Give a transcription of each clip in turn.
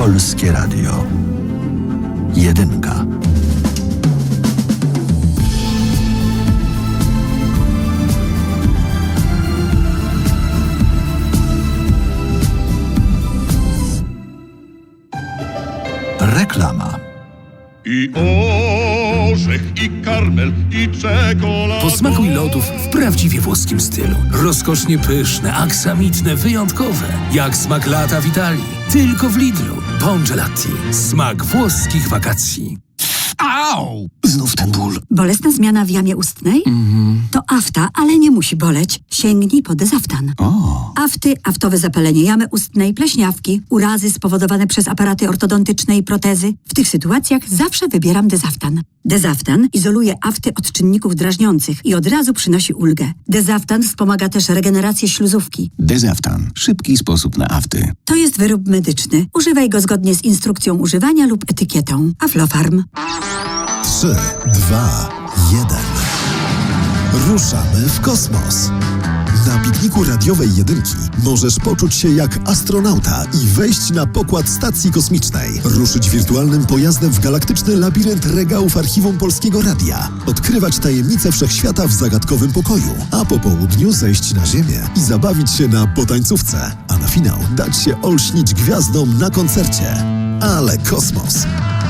Polskie Radio. Jedynka. Reklama. I orzech, i karmel, i czekolada. Posmakuj lodów w prawdziwie włoskim stylu. Rozkosznie pyszne, aksamitne, wyjątkowe. Jak smak lata w Italii. Tylko w Lidlu. Bongelati. Smak włoskich wakacji. Au! Znów ten ból. Bolesna zmiana w jamie ustnej? To afta, ale nie musi boleć. Sięgnij po dezaftan. O, Afty, aftowe zapalenie jamy ustnej, pleśniawki, urazy spowodowane przez aparaty ortodontyczne i protezy. W tych sytuacjach zawsze wybieram dezaftan. Dezaftan izoluje afty od czynników drażniących i od razu przynosi ulgę. Dezaftan wspomaga też regenerację śluzówki. Dezaftan. Szybki sposób na afty. To jest wyrób medyczny. Używaj go zgodnie z instrukcją używania lub etykietą. Aflofarm. 3, 2, 1. Ruszamy w kosmos. Na pikniku radiowej jedynki możesz poczuć się jak astronauta i wejść na pokład stacji kosmicznej. Ruszyć wirtualnym pojazdem w galaktyczny labirynt regałów archiwum Polskiego Radia. Odkrywać tajemnice wszechświata w zagadkowym pokoju. A po południu zejść na ziemię i zabawić się na potańcówce. A na finał dać się olśnić gwiazdom na koncercie. Ale kosmos.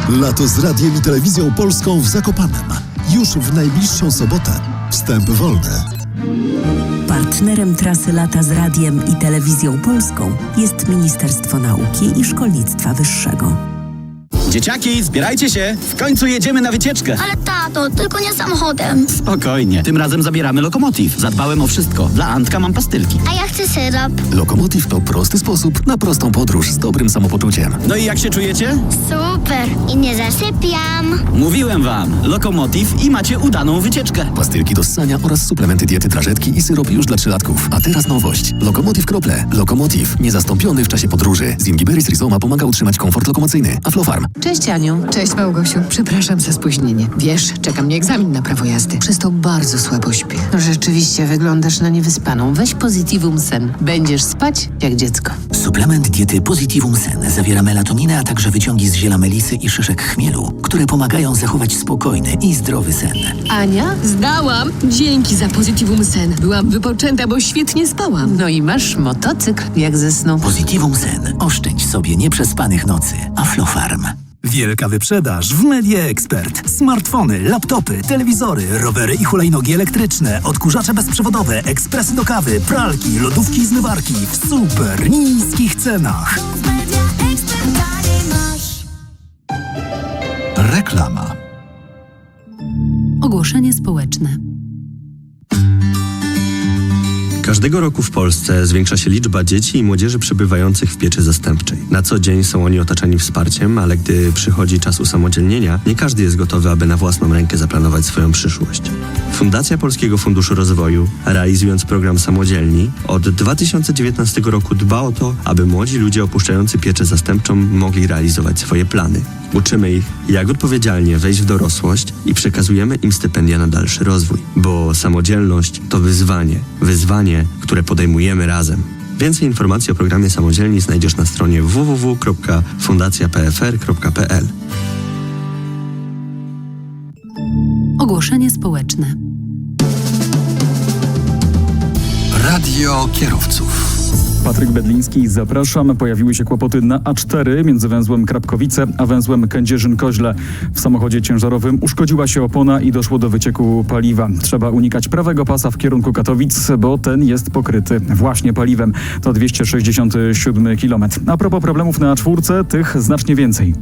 Lato z radiem i telewizją polską w Zakopanem. Już w najbliższą sobotę. Wstęp wolny. Partnerem trasy lata z radiem i telewizją polską jest Ministerstwo Nauki i Szkolnictwa Wyższego. Dzieciaki, zbierajcie się! W końcu jedziemy na wycieczkę! Ale tato, tylko nie samochodem. Spokojnie, tym razem zabieramy lokomotiv. Zadbałem o wszystko. Dla Antka mam pastylki. A ja chcę syrop. Lokomotiv to prosty sposób na prostą podróż z dobrym samopoczuciem. No i jak się czujecie? Super. I nie zasypiam. Mówiłem wam, lokomotiv i macie udaną wycieczkę. Pastylki do ssania oraz suplementy diety trażetki i syrop już dla trzylatków. A teraz nowość. Lokomotiv Krople. Lokomotiv. Niezastąpiony w czasie podróży. Z Ingiberis Rizoma pomaga utrzymać komfort lokomocyjny. Aflofarm. Cześć Aniu. Cześć Małgosiu. Przepraszam za spóźnienie. Wiesz, czeka mnie egzamin na prawo jazdy. Przez to bardzo słabo śpię. Rzeczywiście wyglądasz na niewyspaną. Weź Positivum Sen. Będziesz spać jak dziecko. Suplement diety Positivum Sen zawiera melatoninę, a także wyciągi z ziela melisy i szyszek chmielu, które pomagają zachować spokojny i zdrowy sen. Ania? Zdałam. Dzięki za Positivum Sen. Byłam wypoczęta, bo świetnie spałam. No i masz motocykl jak ze snu. Positivum Sen. Oszczędź sobie nieprzespanych nocy. Aflofarm. Wielka wyprzedaż w Media Expert. Smartfony, laptopy, telewizory, rowery i hulajnogi elektryczne, odkurzacze bezprzewodowe, ekspresy do kawy, pralki, lodówki i zmywarki w super niskich cenach. reklama. Ogłoszenie społeczne. Każdego roku w Polsce zwiększa się liczba dzieci i młodzieży przebywających w pieczy zastępczej. Na co dzień są oni otaczani wsparciem, ale gdy przychodzi czas usamodzielnienia, nie każdy jest gotowy, aby na własną rękę zaplanować swoją przyszłość. Fundacja Polskiego Funduszu Rozwoju, realizując program Samodzielni, od 2019 roku dba o to, aby młodzi ludzie opuszczający pieczę zastępczą mogli realizować swoje plany. Uczymy ich, jak odpowiedzialnie wejść w dorosłość i przekazujemy im stypendia na dalszy rozwój, bo samodzielność to wyzwanie, wyzwanie, które podejmujemy razem. Więcej informacji o programie Samodzielni znajdziesz na stronie www.fundacjapfr.pl. Ogłoszenie społeczne. Radio kierowców. Patryk Bedliński, zapraszam. Pojawiły się kłopoty na A4 między węzłem Krapkowice a węzłem Kędzierzyn-Koźle. W samochodzie ciężarowym uszkodziła się opona i doszło do wycieku paliwa. Trzeba unikać prawego pasa w kierunku Katowic, bo ten jest pokryty właśnie paliwem. To 267 km. A propos problemów na A4, tych znacznie więcej.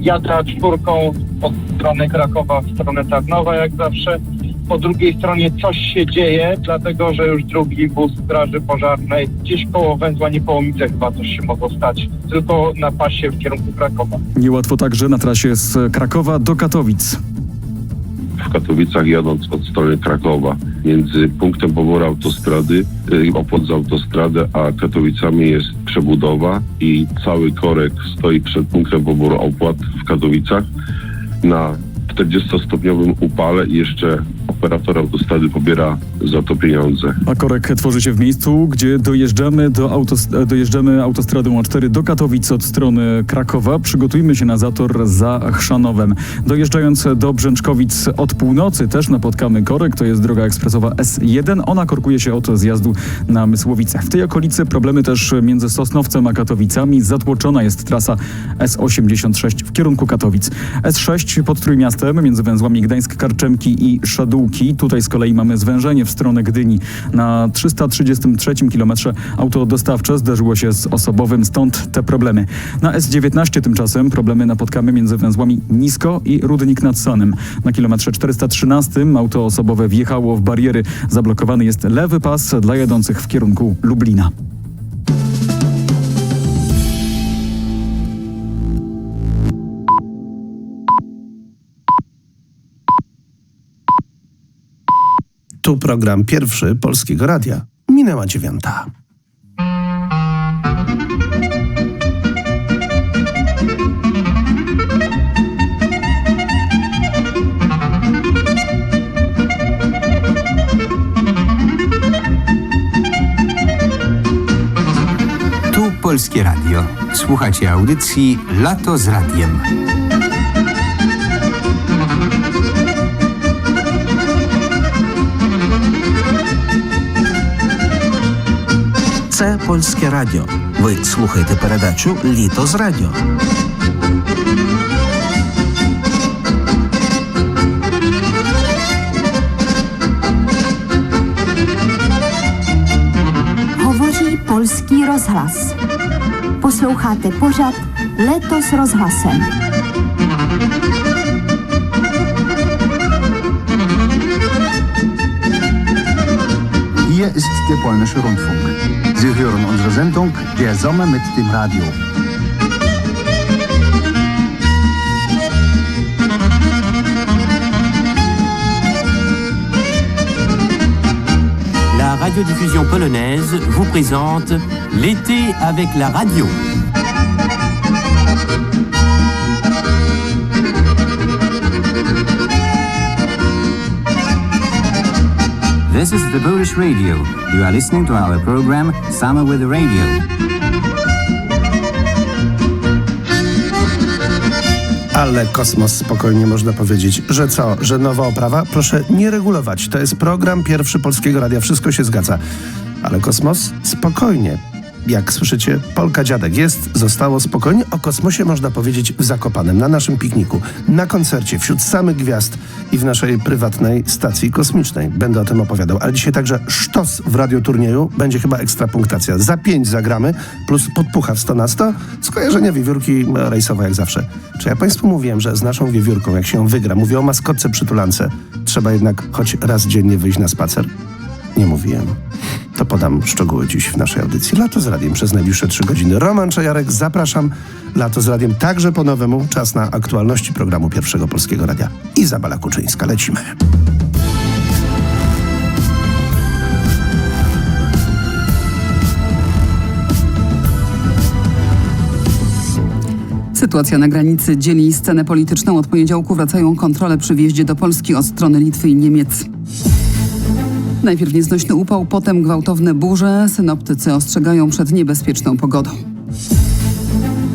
Jadę czwórką od strony Krakowa w stronę Tarnowa jak zawsze. Po drugiej stronie coś się dzieje, dlatego że już drugi wóz Straży Pożarnej gdzieś koło węzła Niepołomice chyba coś się mogło stać, tylko na pasie w kierunku Krakowa. Niełatwo także na trasie z Krakowa do Katowic. w Katowicach jadąc od strony Krakowa. Między punktem poboru autostrady, y, opłat za autostradę, a Katowicami jest przebudowa i cały korek stoi przed punktem poboru opłat w Katowicach na 40-stopniowym upale i jeszcze operator autostrady pobiera za to pieniądze. A korek tworzy się w miejscu, gdzie dojeżdżamy, do autos- dojeżdżamy autostradą A4 do Katowic od strony Krakowa. Przygotujmy się na zator za Chrzanowem. Dojeżdżając do Brzęczkowic od północy też napotkamy korek. To jest droga ekspresowa S1. Ona korkuje się od zjazdu na Mysłowice. W tej okolicy problemy też między Sosnowcem a Katowicami. Zatłoczona jest trasa S86 w kierunku Katowic. S6 pod Trójmiastem między węzłami Gdańsk-Karczemki i Szadółki. Tutaj z kolei mamy zwężenie w stronę Gdyni. Na 333 kilometrze auto dostawcze zderzyło się z osobowym, stąd te problemy. Na S19 tymczasem problemy napotkamy między węzłami Nisko i Rudnik nad Sanem. Na kilometrze 413 auto osobowe wjechało w bariery. Zablokowany jest lewy pas dla jadących w kierunku Lublina. Tu program pierwszy Polskiego Radia. Minęła dziewiąta. Tu Polskie Radio. Słuchacie audycji Lato z Radiem. Це польське радіо. Ви слухаєте передачу Літо з радіо. Говорить польський розглас. Послухати пожад Лето з розгласem. Ist der polnische Rundfunk. Sie hören unsere Sendung Der Sommer mit dem Radio. La radiodiffusion polonaise vous présente L'été avec la radio. This is the Polish radio. You are listening to our program Summer with the Radio. Ale kosmos spokojnie można powiedzieć, że co, że nowa oprawa? Proszę nie regulować. To jest program pierwszy Polskiego Radia. Wszystko się zgadza. Ale kosmos spokojnie. Jak słyszycie, Polka Dziadek jest, zostało spokojnie. O kosmosie można powiedzieć w Zakopanem, na naszym pikniku, na koncercie, wśród samych gwiazd i w naszej prywatnej stacji kosmicznej. Będę o tym opowiadał. Ale dzisiaj także sztos w radioturnieju. Będzie chyba ekstra punktacja. Za pięć zagramy, plus podpucha w 100 na 100. Skojarzenia wiewiórki e, rejsowe jak zawsze. Czy ja Państwu mówiłem, że z naszą wiewiórką, jak się ją wygra, mówię o maskotce przytulance, trzeba jednak choć raz dziennie wyjść na spacer? Nie mówiłem. To podam szczegóły dziś w naszej audycji. Lato z Radiem przez najbliższe trzy godziny. Roman Czajarek, zapraszam. Lato z Radiem także po nowemu. Czas na aktualności programu Pierwszego Polskiego Radia. Izabela Kuczyńska. Lecimy. Sytuacja na granicy dzieli scenę polityczną. Od poniedziałku wracają kontrole przy wjeździe do Polski od strony Litwy i Niemiec. Najpierw nieznośny upał, potem gwałtowne burze. Synoptycy ostrzegają przed niebezpieczną pogodą.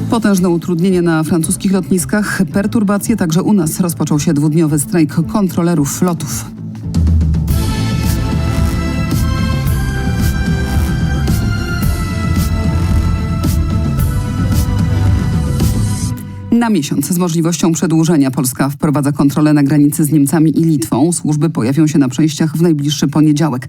Potężne utrudnienie na francuskich lotniskach, perturbacje także u nas. Rozpoczął się dwudniowy strajk kontrolerów lotów. Na miesiąc z możliwością przedłużenia Polska wprowadza kontrolę na granicy z Niemcami i Litwą. Służby pojawią się na przejściach w najbliższy poniedziałek.